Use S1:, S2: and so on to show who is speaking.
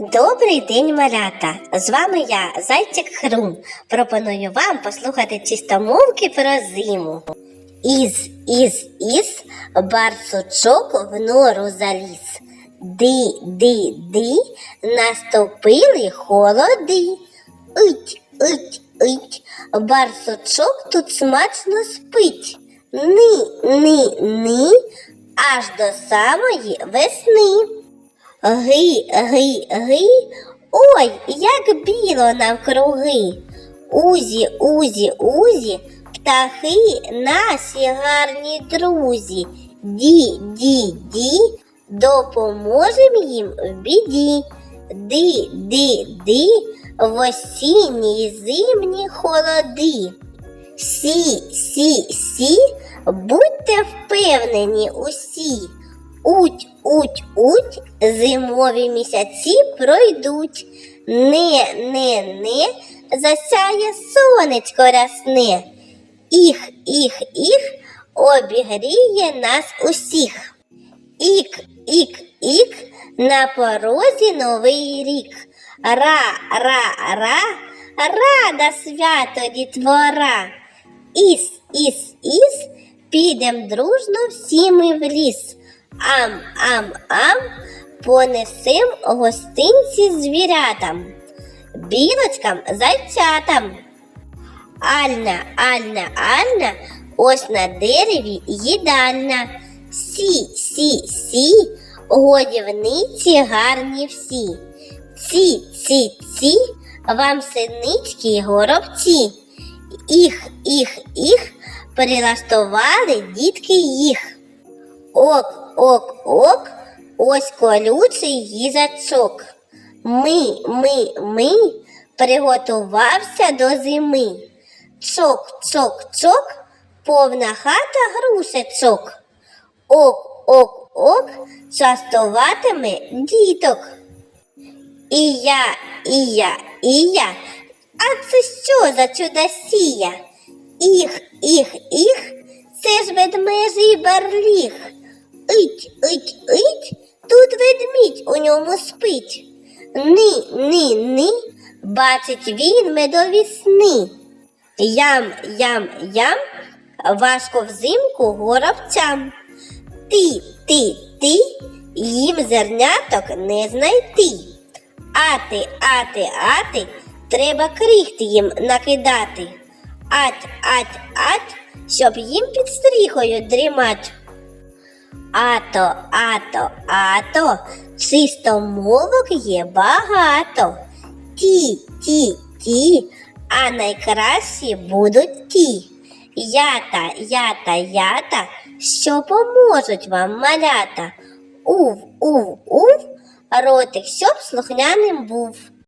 S1: Добрий день, малята! З вами я, Зайчик Хрум. Пропоную вам послухати чистомовки про зиму. Із, із, із, барсучок в нору заліз. Ди, ди, ди, наступили холоди. Ить, ить, ить, барсучок тут смачно спить. Ни, ни, ни, аж до самої весни. Ги, ги, ги, ой, як біло навкруги. Узі, узі, узі, птахи наші гарні друзі. Ді, ді, ді, допоможем їм в біді. Ди, ди, ди, в осінні зимні холоди. Сі, сі, сі, будьте впевнені усі. Уть, уть, уть, зимові місяці пройдуть. Не, не, не, засяє сонечко рясне. Іх, іх, іх, обігріє нас усіх. Ік, ік, ік, на порозі новий рік. Ра, ра, ра, рада свято дітвора. Іс, іс, іс, підем дружно всі ми в ліс. Ам, ам, ам, понесем гостинці звірятам, білочкам, зайчатам. Альна, Альна, Альна, ось на дереві їдальна. Сі, сі, сі, годівниці гарні всі. Ці, ці, ці, вам синички горобці. Їх, їх, їх, прилаштували дітки їх. Ок, ок, ок, ось колючий їжачок. Ми, ми, ми приготувався до зими. Чок, чок, чок, повна хата грушечок. Ок, ок, ок, частуватиме діток. І я, і я, і я. А це що за чудосія? Іх, іх, іх, це ж ведмежий барліг. Ить, ить, ить, тут ведмідь у ньому спить. Ни, ни, ни, бачить він медові сни. Ям, ям, ям, важко взимку горобцям. Ти, ти, ти, їм зерняток не знайти. Ати, ати, ати, треба крихти їм накидати. Ать, ать, ать, щоб їм під стріхою дрімать. Ато, ато, ато, чисто мовок є багато. Ті, ті, ті, а найкращі будуть ті. Ята, ята, ята, що поможуть вам малята. Ув, ув, ув, ротик, щоб слухняним був.